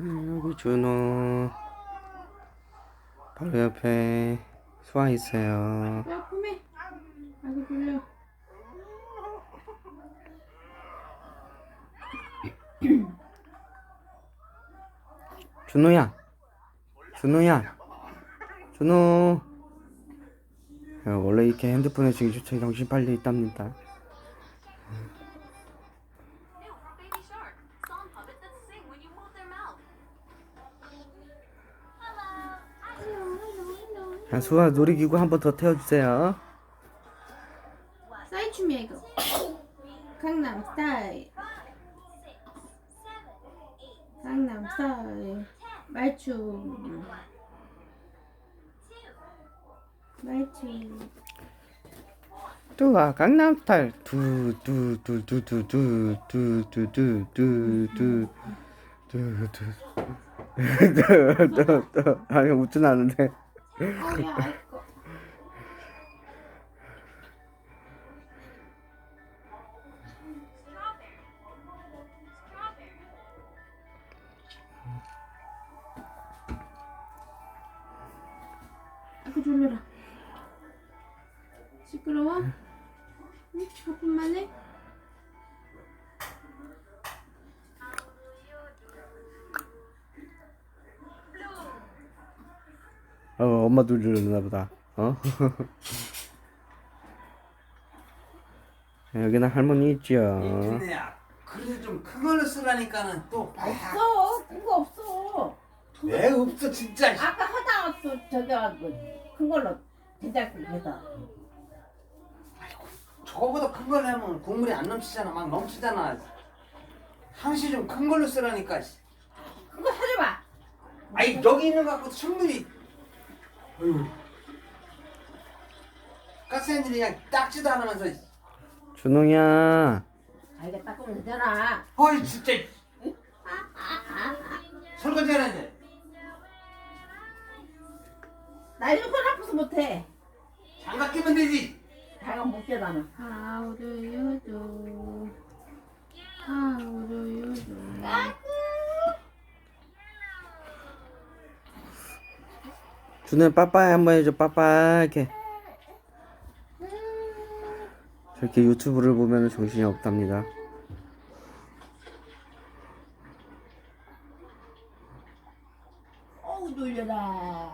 음, 여기 준호 바로 옆에 수아 있어요. 야, 꿈에. 준호야, 준호야, 준호. 야, 원래 이렇게 핸드폰에 지금 주차 정신 팔려 있답니다. 수아 놀이기구 한 번 더 태워주세요. 사이 춤이야, 이거. 강남 스타일. 강남 스타일. 말춤. 말춤. 뚜아 강남 스타일 두두두두두두두두두두두두 아니 웃진 않은데 어야, 아이고. 아이고, 졸려라. 시끄러워? 응? 하품만 해? 어 엄마 놀리려나 보다. 어? 여기는 할머니 있죠 근데 야 그래도 좀큰 걸로 쓰라니까는 또 봐. 없어. 그거 없어. 왜 없어 진짜. 아까 하다 왔어. 저기 와서 큰 걸로 제작해서. 저거보다 큰걸 하면 국물이 안 넘치잖아. 막 넘치잖아. 항시 좀 큰 걸로 쓰라니까 그거 사줘봐 아니 여기 있는 거 갖고 충분히 어휴. 가스엔진이 그냥 닦지도 않으면서 준호야. 아 이거 닦으면 되잖아 어이 진짜. 설거지 이제 나 이런 건 아파서 못해. 장갑 끼면 되지. 다가 못 깨다는 하루유도 하루유도 준호 빠빠이 한번 해줘 빠빠이. 이렇게. 저렇게 유튜브를 보면 정신이 없답니다. 어우 놀려라.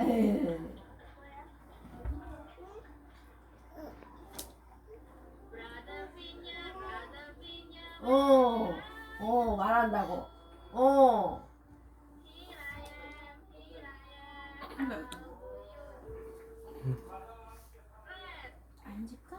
에휴. 어, 어 말한다고. 어 편집과